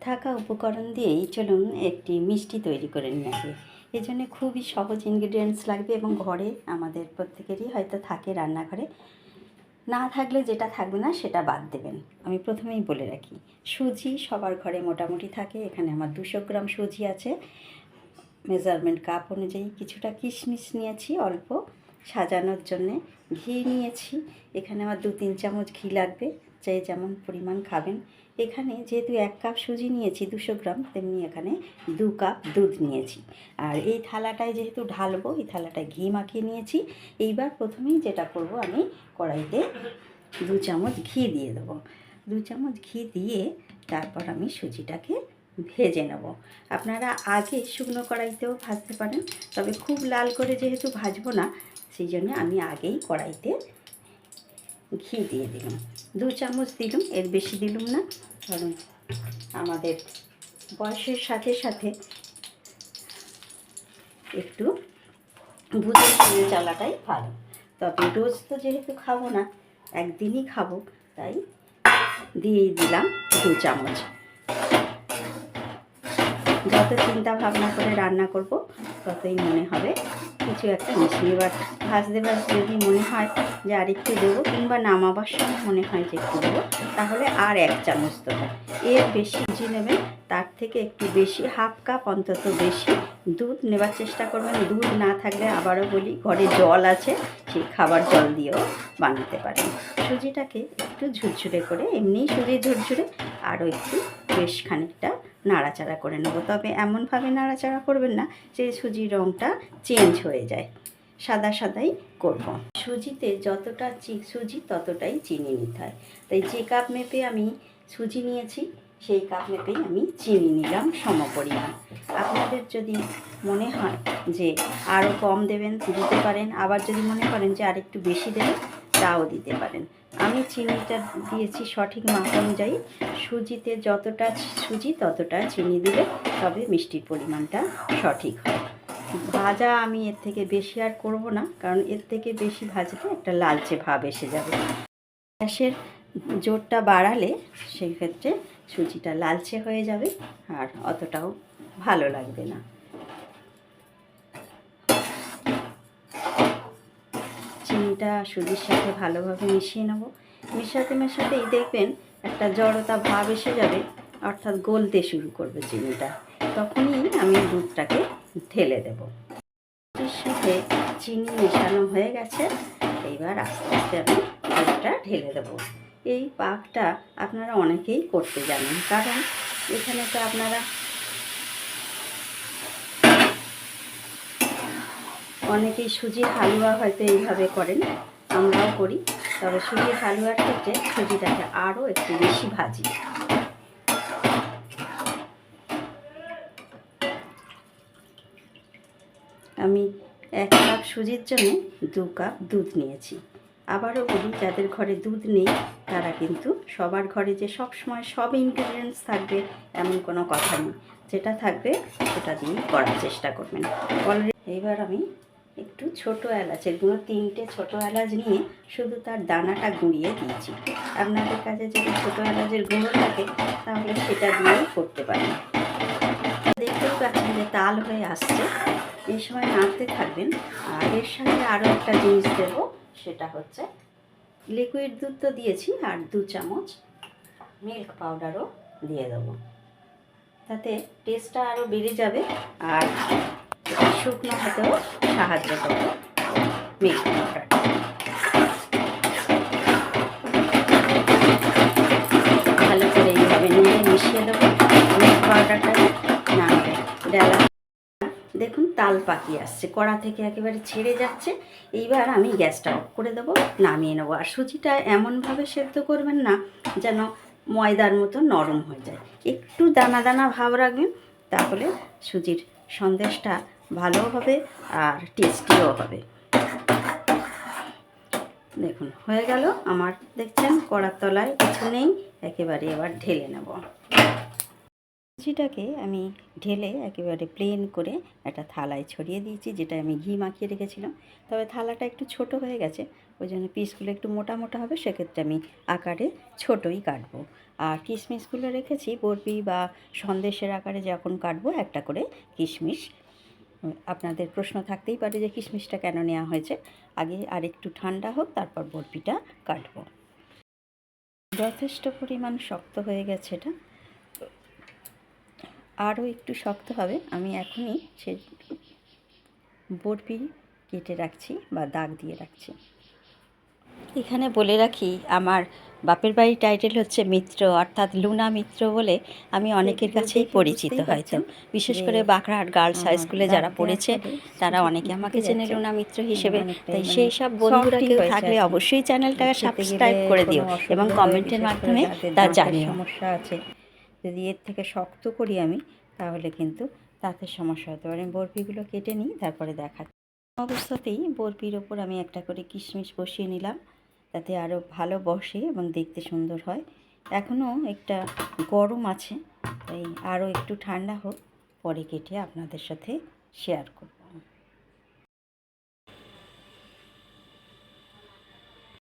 থাকা উপকরণ দিয়েই চলুন একটি মিষ্টি তৈরি করে নিয়ে আসি। এই জন্য খুবই সহজ ইনগ্রিডিয়েন্টস লাগবে এবং ঘরে আমাদের প্রত্যেকেরই হয়তো থাকে রান্নাঘরে। না থাকলে যেটা থাকবে না সেটা বাদ দেবেন। আমি প্রথমেই বলে রাখি, সুজি সবার ঘরে মোটামুটি থাকে। এখানে আমার দুশো গ্রাম সুজি আছে। মেজারমেন্ট কাপ অনুযায়ী কিছুটা কিশমিশ নিয়েছি অল্প। সাজানোর জন্যে ঘি নিয়েছি। এখানে আমার দু তিন চামচ ঘি লাগবে। যে যেমন পরিমাণ খাবেন। এখানে যেহেতু এক কাপ সুজি নিয়েছি দুশো গ্রাম, তেমনি এখানে দু কাপ দুধ নিয়েছি। আর এই থালাটায় যেহেতু ঢালবো, এই থালাটায় ঘি মাখিয়ে নিয়েছি। এইবার প্রথমেই যেটা করব, আমি কড়াইতে দু চামচ ঘি দিয়ে দেবো। দু চামচ ঘি দিয়ে তারপর আমি সুজিটাকে ভেজে নেব। আপনারা আগে শুকনো কড়াইতেও ভাজতে পারেন, তবে খুব লাল করে যেহেতু ভাজবো না, সেই জন্য আমি আগেই কড়াইতে ঘি দিয়ে দিলাম। দু চামচ দিলাম, এর বেশি দিলাম না কারণ আমাদের বয়সের সাথে সাথে একটু বুঝে শুনে চালাটাই ভালো। তবে রোজ তো যেহেতু খাব না, একদিনই খাব, তাই দিয়েই দিলাম দু চামচ। যত চিন্তা ভাবনা করে রান্না করব, ততই মনে হবে কিছু একটা মিশিয়ে এবার ভাজতে ভাজতে যদি মনে হয় যে আর একটু দেবো কিংবা নামাবার সময় মনে হয় যে একটু দেবো, তাহলে আর এক চামচ দেবো। এর বেশি সুজি নেবেন, তার থেকে একটু বেশি, হাফ কাপ অন্তত বেশি দুধ নেবার চেষ্টা করবেন। দুধ না থাকলে আবারও বলি, ঘরে জল আছে, সেই খাবার জল দিয়েও বানাতে পারেন। সুজিটাকে একটু ঝুরঝুরে করে এমনিই সুজি ঝুরঝুরে আরও একটু বেশ খানিকটা নাড়াচাড়া করে নেব। তবে এমনভাবে নাড়াচাড়া করবেন না যে সুজির রঙটা চেঞ্জ হয়ে যায়। সাদা সাদাই করব। সুজিতে যতটা চি, সুজি ততটাই চিনি নিতে হয়। তাই যে কাপ মেপে আমি সুজি নিয়েছি, সেই কাপ মেপেই আমি চিনি নিলাম সম পরিমাণ আপনাদের যদি মনে হয় যে আরও কম দেবেন, দিতে পারেন, আবার যদি মনে করেন যে আরেকটু বেশি দেবেন, তাও দিতে পারেন। আমি চিনিটা দিয়েছি সঠিক মাপ অনুযায়ী। সুজিতে যতটা সুজি ততটা চিনি দিলে তবে মিষ্টির পরিমাণটা সঠিক হয়। ভাজা আমি এর থেকে বেশি আর করব না, কারণ এর থেকে বেশি ভাজলে একটা লালচে ভাব এসে যাবে। গ্যাসের জোরটা বাড়ালে সেই ক্ষেত্রে সুজিটা লালচে হয়ে যাবে আর অতটাও ভালো লাগবে না। চিনিটা সুজির সাথে ভালোভাবে মিশিয়ে নেব। মিশাতে মেশাতে মেশাতেই দেখবেন একটা জড়তা ভাব এসে যাবে, অর্থাৎ গলতে শুরু করবে চিনিটা। তখনই আমি দুধটাকে ঢেলে দেব। দুধের সাথে চিনি মেশানো হয়ে গেছে। এইবার আস্তে আস্তে আমি দুধটা ঢেলে দেবো। এই পাকটা আপনারা অনেকেই করতে জানেন, কারণ এখানে তো আপনারা অনেকেই সুজির হালুয়া হয়তো এইভাবে করেন, আমরাও করি। তবে সুজির হালুয়ার ক্ষেত্রে সুজিটাকে আরও একটু বেশি ভাজি। আমি এক কাপ সুজির জন্য দু কাপ দুধ নিয়েছি। আবারও বলি, যাদের ঘরে দুধ নেই, তারা কিন্তু সবার ঘরে যে সব সময় সব ইনগ্রিডিয়েন্টস থাকবে, এমন কোনো কথা নেই। যেটা থাকবে, সেটা দিয়ে করার চেষ্টা করবেন। অলরেডি এইবার আমি একটু ছোট এলাচের গুঁড়ো, তিনটে ছোট এলাচ নিয়ে শুধু তার দানাটা গুঁড়িয়ে দিয়েছি। আপনাদের কাছে যদি ছোট এলাচের গুঁড়ো থাকে, তাহলে সেটা দিয়েই করতে পারেন। দেখতেই পাচ্ছেন যে তাল হয়ে আসছে। এই সময় নাড়তে থাকবেন। আর এর সঙ্গে আরও একটা জিনিস দেব, সেটা হচ্ছে লিকুইড দুধ তো দিয়েছি, আর দু চামচ মিল্ক পাউডারও দিয়ে দেব। তাতে টেস্টটা আরও বেড়ে যাবে, আর শুকনো হাতেও সাহায্য করবে মিল্ক পাউডার তাল পাকি আসছে। কড়া থেকে একেবারে ছেড়ে যাচ্ছে। এইবার আমি গ্যাসটা অফ করে দেবো, নামিয়ে নেব। আর সুজিটা এমনভাবে সেদ্ধ করবেন না, যেন ময়দার মতো নরম হয়ে যায়। একটু দানা দানা ভাব রাখবেন, তাহলে সুজির সন্দেশটা ভালো হবে আর টেস্টিও হবে। দেখুন, হয়ে গেল। আমার দেখছেন, কড়ার তলায় কিছু নেই, একেবারে এবার ঢেলে নেব। সুজিটাকে আমি ঢেলে একেবারে প্লেন করে একটা থালায় ছড়িয়ে দিয়েছি যেটা আমি ঘি মাখিয়ে রেখেছিলাম। তবে থালাটা একটু ছোট হয়ে গেছে ওই জন্য পিসগুলো একটু মোটা মোটা হবে, সেক্ষেত্রে আমি আকারে ছোটোই কাটবো। আর কিশমিশগুলো রেখেছি বরফি বা সন্দেশের আকারে যখন কাটবো, একটা করে কিশমিশ। আপনাদের প্রশ্ন থাকতেই পারে যে কিশমিশটা কেন নেওয়া হয়েছে। আগে আর একটু ঠান্ডা হোক, তারপর বরফিটা কাটবো। যথেষ্ট পরিমাণ শক্ত হয়ে গেছে এটা। আরও একটু শক্ত হবে। আমি এখনই সে বরফি কেটে রাখছি বা দাগ দিয়ে রাখছি। এখানে বলে রাখি আমার বাপের বাড়ির টাইটেল হচ্ছে মিত্র অর্থাৎ লুনা মিত্র বলে আমি অনেকের কাছেই পরিচিত হয়তো। বিশেষ করে বাঁকড়াহাট গার্লস হাই স্কুলে যারা পড়েছে তারা অনেকে আমাকে চেনে লুনা মিত্র হিসেবে। তাই সেই সব বন্ধুরা কেউ থাকলে অবশ্যই চ্যানেলটাকে সাবস্ক্রাইব করে দিও এবং কমেন্টের মাধ্যমে তা জানিও। সমস্যা আছে। যদি এর থেকে শক্ত করি আমি, তাহলে কিন্তু তাতে সমস্যা হতে পারে। বরফিগুলো কেটে নিই, তারপরে দেখাচ্ছি। অবস্থাতেই বরফির ওপর আমি একটা করে কিশমিশ বসিয়ে নিলাম। তাতে আরও ভালো বসে এবং দেখতে সুন্দর হয়। এখনও একটা গরম আছে, তাই আরও একটু ঠান্ডা হোক, পরে কেটে আপনাদের সাথে শেয়ার করব।